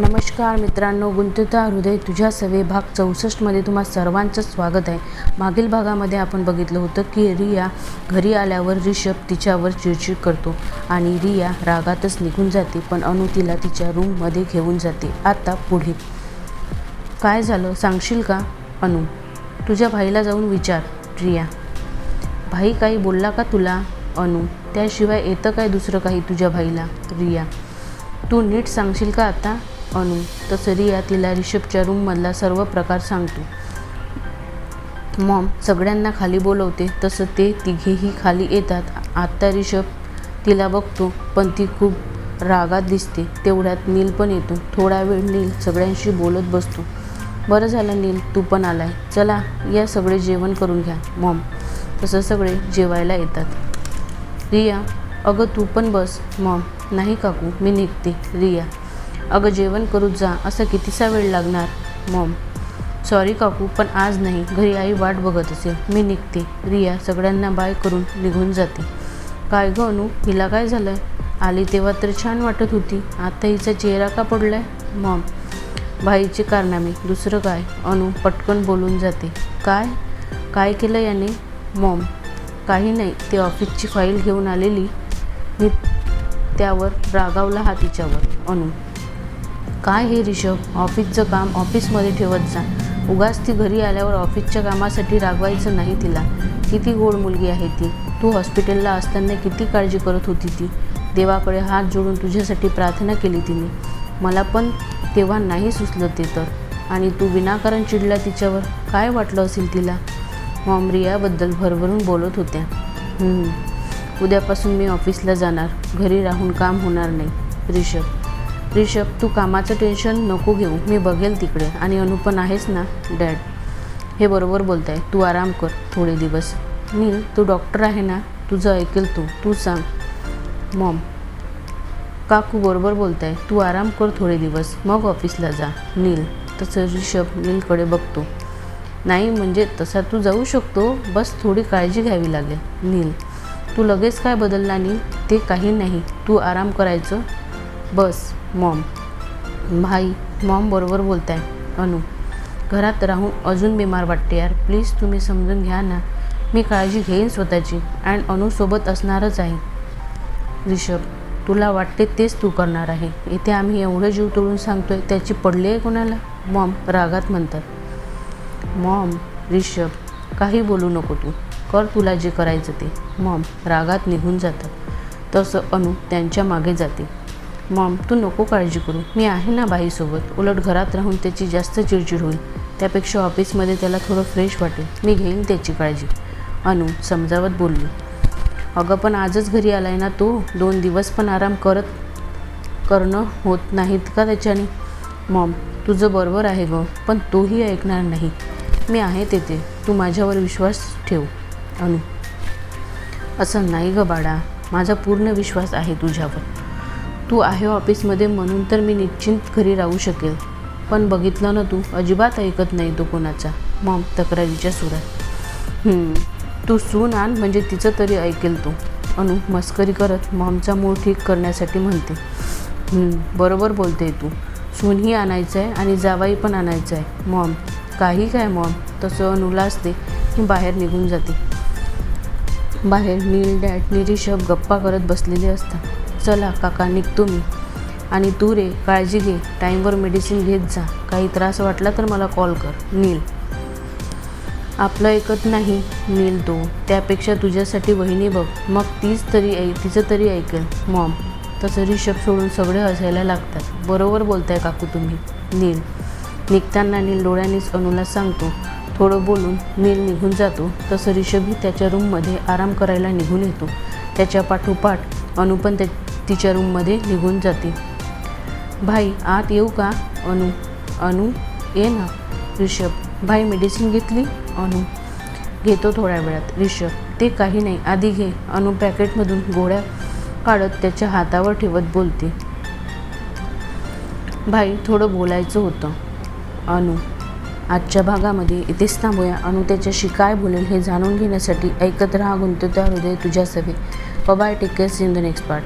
नमस्कार मित्रांनो गुंतता हृदय तुझ्या सवे भाग चौसष्टमध्ये तुम्हा सर्वांचं स्वागत आहे. मागील भागामध्ये आपण बघितलं होतं की रिया घरी आल्यावर रिषभ तिच्यावर चिडचिड करतो आणि रिया रागातच निघून जाते पण अनु तिला तिच्या रूममध्ये घेऊन जाते. आता पुढे. काय झालं सांगशील का अनु? तुझ्या भाईला जाऊन विचार रिया. भाई काही बोलला का तुला अनु? त्याशिवाय येतं काय दुसरं काही तुझ्या भाईला रिया? तू नीट सांगशील का आता? अनु तसं रिया तिला रिषभच्या रूममधला सर्व प्रकार सांगतो. मॉम सगळ्यांना खाली बोलवते तसं ते तिघेही खाली येतात. आत्ता रिषभ तिला बघतो पण ती खूप रागात दिसते. तेवढ्यात नील पण येतो. थोडा वेळ नील सगळ्यांशी बोलत बसतो. बरं झालं नील तू पण आलाय. चला या सगळे जेवण करून घ्या. मॉम तसं सगळे जेवायला येतात. रिया अगं तू पण बस. मॉम नाही काकू मी निघते. रिया अगं जेवण करूच जा असं कितीसा वेळ लागणार? मॉम सॉरी काकू पण आज नाही. घरी आई वाट बघत असेल. मी निघते. रिया सगळ्यांना बाय करून निघून जाते. काय गं अनु? हिला काय झालं आली तेव्हा तर छान वाटत होती. आता हिचा चेहरा का पडलाय? मॉम भाईचे कारनामे. दुसरं काय? अनु पटकन बोलून जाते. काय? काय केलं याने? मॉम काही नाही. ते ऑफिसची फाईल घेऊन आलेली. मी त्यावर रागावला हा तिच्यावर. अनु काय हे रिषभ? ऑफिसचं काम ऑफिसमध्ये ठेवत जा. उगाच ती घरी आल्यावर ऑफिसच्या कामासाठी रागवायचं नाही तिला. किती गोड मुलगी आहे ती. तू हॉस्पिटलला असताना किती काळजी करत होती ती. देवाकडे हात जोडून तुझ्यासाठी प्रार्थना केली तिने. मला पण तेव्हा नाही सुचलं ते तर. आणि तू विनाकारण चिडला तिच्यावर. काय वाटलं असेल तिला? मॉम रियाबद्दल भरभरून बोलत होत्या. उद्यापासून मी ऑफिसला जाणार. घरी राहून काम होणार नाही. रिषभ रिषभ तू कामाचं टेन्शन नको घेऊ. मी बघेल तिकडे. आणि अनु पण आहेस ना डॅड हे बरोबर बोलत आहे तू आराम कर थोडे दिवस. नील तू डॉक्टर आहे ना तुझं ऐकेल तू. तू सांग. मॉम काकू बरोबर बोलत आहे तू आराम कर थोडे दिवस. मग ऑफिसला जा. नील. तसं रिषभ नीलकडे बघतो. नाही म्हणजे तसा तू जाऊ शकतो. बस थोडी काळजी घ्यावी लागेल. नील. तू लगेच काय बदलला नील? ते काही नाही. तू आराम करायचं. बस मॉम. भाई मॉम बरोबर बोलताय. अनु घरात राहून अजून बिमार वाटते यार. प्लीज तुम्ही समजून घ्या ना. मी काळजी घेईन स्वतःची अँड अनुसोबत असणारच आहे. रिषभ तुला वाटते तेच तू करणार आहे. इथे आम्ही एवढं जीव तोडून सांगतोय त्याची पडली आहे कोणाला? मॉम रागात म्हणतात. मॉम रिषभ काही बोलू नको तू. कर तुला जे करायचं ते. मॉम रागात निघून जातात. तसं अनु त्यांच्या मागे जाते. मॉम तू नको काळजी करू. मी आहे ना बाईसोबत. उलट घरात राहून त्याची जास्त चिडचिड होईल. त्यापेक्षा ऑफिसमध्ये त्याला थोडं फ्रेश वाटेल. मी घेईन त्याची काळजी. अनु समजावत बोलली. अगं पण आजच घरी आलाय ना तो? दोन दिवस पण आराम करत करणं होत नाहीत का त्याच्याने? मॉम तुझं बरोबर आहे गं पण तोही ऐकणार नाही. मी आहे तेथे. तू माझ्यावर विश्वास ठेव अनु. असं नाही गं बाळा. माझा पूर्ण विश्वास आहे तुझ्यावर. तू आहे ऑफिसमध्ये म्हणून तर मी निश्चिंत घरी राहू शकेल. पण बघितलं ना तू अजिबात ऐकत नाही तो कोणाचा. मॉम तक्रारीच्या सुरात. तू सून आण म्हणजे तिचं तरी ऐकेल तू. अनु मस्करी करत मॉमचा मूळ ठीक करण्यासाठी म्हणते. बरोबर बोलते तू. सूनही आणायचं आहे आणि जावाई पण आणायचं आहे मॉम काही काय मॉम? तसं अनुला असते की बाहेर निघून जाते. बाहेर नील डॅट निरिषभ गप्पा करत बसलेले असतात. चला काका निघतो मी. आणि तू रे काळजी घे. टाईमवर मेडिसिन घेत जा. काही त्रास वाटला तर मला कॉल कर. नील. आपलं ऐकत नाही नील तो. त्यापेक्षा तुझ्यासाठी वहिनी बघ. मग तीच तरी ऐ तिचं तरी ऐकेल. मॉम तसं रिषभ सोडून सगळे हसायला लागतात. बरोबर बोलताय काकू तुम्ही. नील. निघताना नील डोळ्यांनीच अनुला सांगतो. थोडं बोलून नील निघून जातो. तसं रिषभही त्याच्या रूममध्ये आराम करायला निघून येतो. त्याच्या पाठोपाठ अनु पण त्या तिच्या रूममध्ये निघून जाते. भाई आत येऊ का अनु? अनु ये ना ऋषभ. भाई मेडिसिन घेतली? अनु. घेतो थोड्या वेळात ऋषभ. ते काही नाही. आधी घे. अनु पॅकेटमधून गोळ्या काढत त्याच्या हातावर ठेवत बोलते. भाई थोडं बोलायचं होतं. अनु आजच्या भागामध्ये इथेच थांबूया. अनु त्याच्याशी काय बोलेल हे जाणून घेण्यासाठी ऐकत राहा गुंतत्या हृदय तुझ्या सभे bye take care in the next part